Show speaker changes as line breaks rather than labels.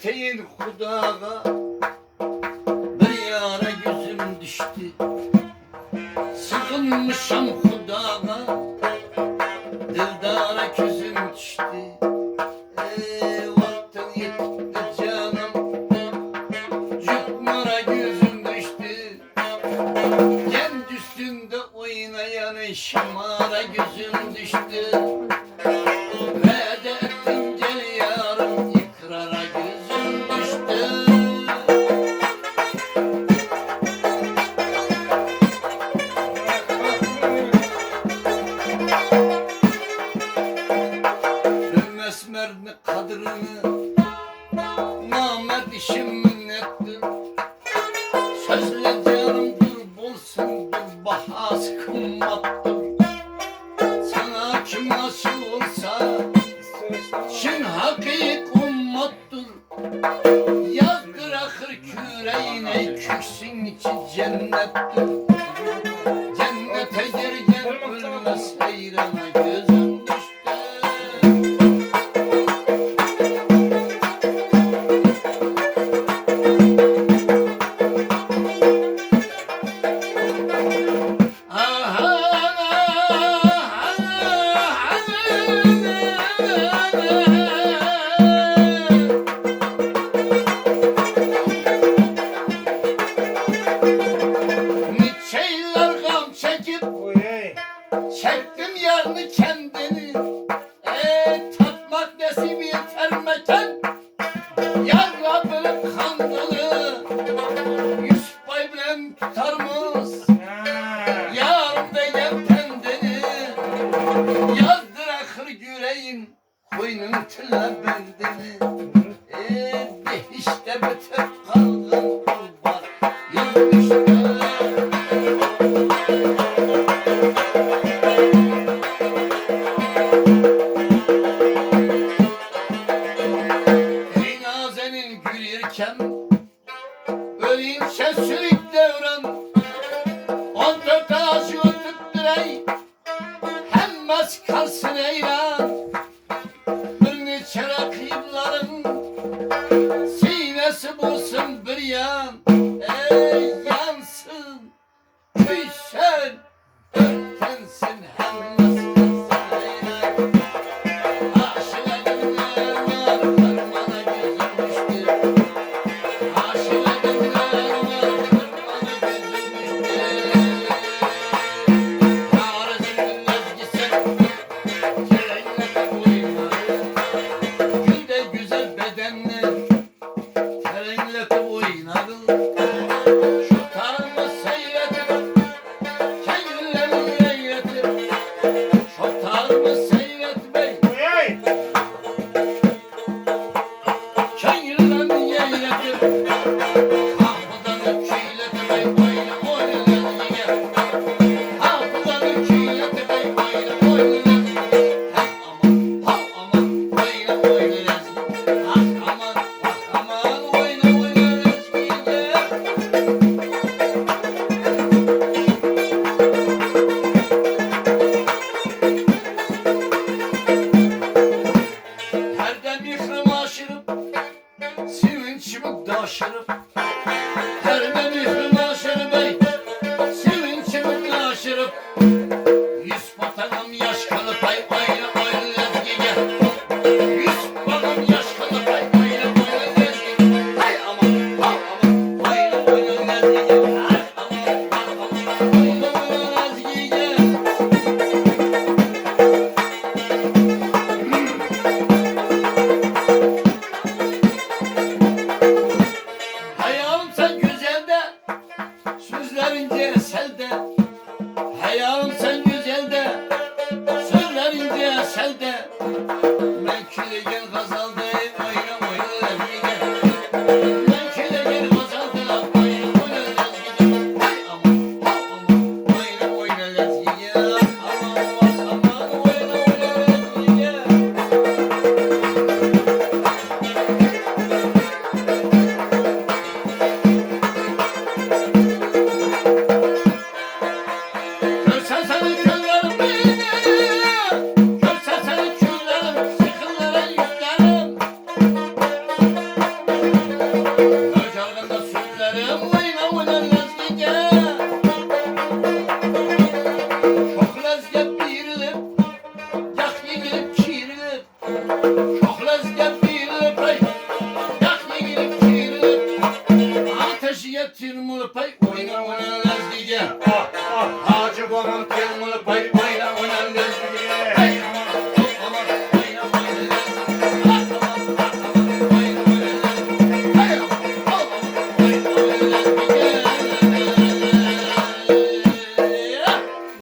Erteğin kudağa Bir yara gözüm düştü. Sıkılmışam kudağa Dildara küzüm düştü. Şamara gözüm düştü. esmer ne Namet işim minnettir Sözle canım dur bulsun bir bahası kummattır Sana kim nasıl olsa Şin hakik ummattır. Yaz bırakır küreğine Kürsün içi cennettir. Thank you. kendini işte bütün kaldın kurban yürüyüşte Cenazenin gülürken ölümse sürük devran on dört ağacı ötüp direy hem kalsın eyran Nasip bir yan Thank you. the people